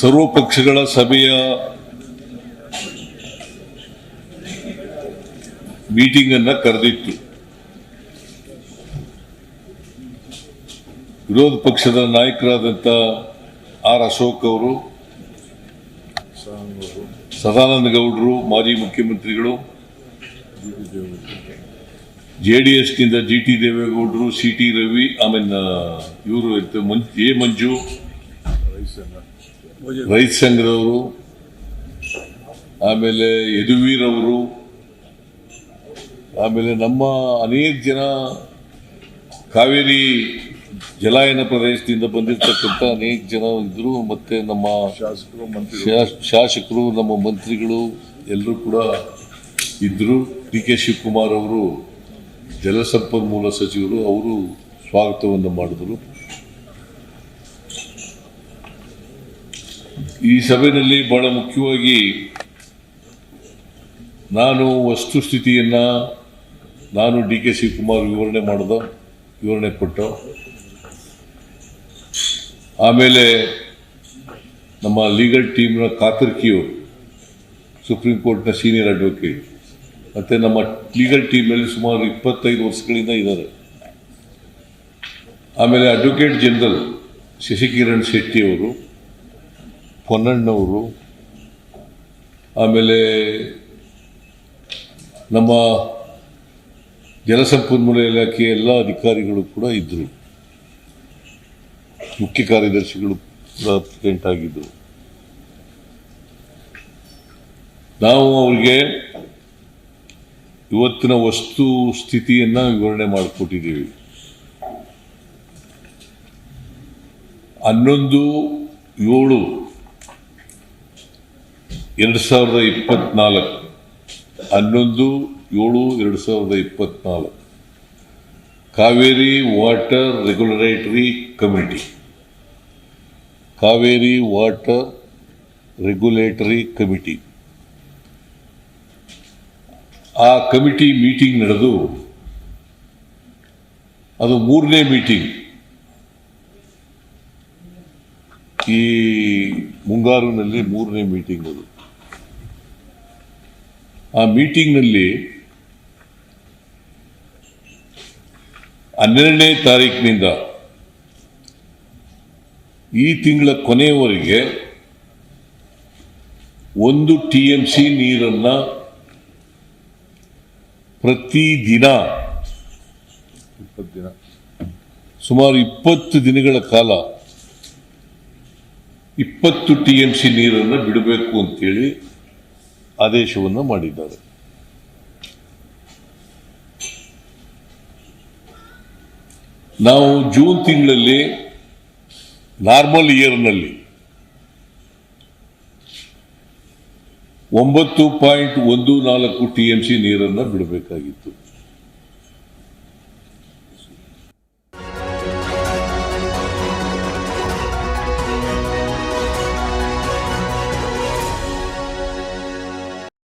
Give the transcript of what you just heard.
ಸರ್ವ ಪಕ್ಷಗಳ ಸಭೆಯ ಮೀಟಿಂಗ್ ಅನ್ನ ಕರೆದಿತ್ತು. ವಿರೋಧ ಪಕ್ಷದ ನಾಯಕರಾದಂಥ ಆರ್ ಅಶೋಕ್ ಅವರು, ಸದಾನಂದ ಗೌಡರು, ಮಾಜಿ ಮುಖ್ಯಮಂತ್ರಿಗಳು, ಜೆ ಡಿ ಎಸ್ನಿಂದ ಜಿ ಟಿ ದೇವೇಗೌಡರು, ಸಿ ಟಿ ರವಿ, ಆಮೇಲೆ ಇವರು ಎ ಮಂಜು ರೈತ ಸಂಘದವರು ಆಮೇಲೆ ಯದುವೀರ್ ಅವರು ಆಮೇಲೆ ನಮ್ಮ ಅನೇಕ ಜನ ಕಾವೇರಿ ಜಲಾಯನ ಪ್ರದೇಶದಿಂದ ಬಂದಿರತಕ್ಕಂಥ ಅನೇಕ ಜನ ಇದ್ರು ಮತ್ತೆ ನಮ್ಮ ಶಾಸಕರು ಶಾಸಕರು ನಮ್ಮ ಮಂತ್ರಿಗಳು ಎಲ್ಲರೂ ಕೂಡ ಇದ್ರು. ಡಿ ಕೆ ಶಿವಕುಮಾರ್ ಅವರು ಜಲಸಂಪನ್ಮೂಲ ಸಚಿವರು ಅವರು ಸ್ವಾಗತವನ್ನು ಮಾಡಿದರು. ಈ ಸಭೆಯಲ್ಲಿ ಬಹಳ ಮುಖ್ಯವಾಗಿ ನಾನು ವಸ್ತುಸ್ಥಿತಿಯನ್ನ ನಾನು ಡಿ ಕೆ ಶಿವಕುಮಾರ್ ವಿವರಣೆ ಮಾಡಿದ, ವಿವರಣೆ ಕೊಟ್ಟ. ಆಮೇಲೆ ನಮ್ಮ ಲೀಗಲ್ ಟೀಮ್ನ ಕಾತರ್ಕಿಯವರು ಸುಪ್ರೀಂ ಕೋರ್ಟ್ನ ಸೀನಿಯರ್ ಅಡ್ವೊಕೇಟ್, ಮತ್ತು ನಮ್ಮ ಲೀಗಲ್ ಟೀಮ್ನಲ್ಲಿ ಸುಮಾರು ಇಪ್ಪತ್ತೈದು ವರ್ಷಗಳಿಂದ ಇದ್ದಾರೆ. ಆಮೇಲೆ ಅಡ್ವೊಕೇಟ್ ಜನರಲ್ ಶಶಿಕಿರಣ್ ಶೆಟ್ಟಿ ಅವರು ಪೊನ್ನಣ್ಣವರು ಆಮೇಲೆ ನಮ್ಮ ಜಲಸಂಪನ್ಮೂಲ ಇಲಾಖೆಯ ಎಲ್ಲ ಅಧಿಕಾರಿಗಳು ಕೂಡ ಇದ್ದರು ಮುಖ್ಯ ಕಾರ್ಯದರ್ಶಿಗಳು ಪ್ರೆಸೆಂಟ್ ಆಗಿದ್ದರು ನಾವು ಅವರಿಗೆ ಇವತ್ತಿನ ವಸ್ತು ಸ್ಥಿತಿಯನ್ನ ವಿವರಣೆ ಮಾಡಿಕೊಟ್ಟಿದ್ದೀವಿ. ಹನ್ನೊಂದು ಏಳು ಎರಡು ಸಾವಿರದ ಇಪ್ಪತ್ನಾಲ್ಕು. ಹನ್ನೊಂದು, ಏಳು, ಎರಡು ಸಾವಿರದ ಇಪ್ಪತ್ನಾಲ್ಕು. Kaveri water regulatory committee. Kaveri water regulatory committee. ಆ ಕಮಿಟಿ ಮೀಟಿಂಗ್ ನಡೆದು, ಅದು ಮೂರನೇ ಮೀಟಿಂಗ್. ಈ ಮುಂಗಾರಿನಲ್ಲಿ ಮೂರನೇ ಮೀಟಿಂಗ್ ಅದು. ಆ ಮೀಟಿಂಗ್ನಲ್ಲಿ ಹನ್ನೆರಡನೇ ತಾರೀಕಿನಿಂದ ಈ ತಿಂಗಳ ಕೊನೆಯವರೆಗೆ ಒಂದು ಟಿ ಎಂ ಸಿ ನೀರನ್ನ ಪ್ರತಿದಿನ ಇಪ್ಪತ್ತು ದಿನ. ಸುಮಾರು ಇಪ್ಪತ್ತು ದಿನಗಳ ಕಾಲ ಇಪ್ಪತ್ತು ಟಿ ಎಂ ಸಿ ನೀರನ್ನು ಬಿಡಬೇಕು ಅಂತೇಳಿ ಆದೇಶವನ್ನು ಮಾಡಿದ್ದಾರೆ. ನಾವು ಜೂನ್ ತಿಂಗಳಲ್ಲಿ ನಾರ್ಮಲ್ ಇಯರ್ನಲ್ಲಿ ಒಂಬತ್ತು ಪಾಯಿಂಟ್ ಒಂದು ನಾಲ್ಕು ಟಿ ನೀರನ್ನು ಬಿಡಬೇಕಾಗಿತ್ತು.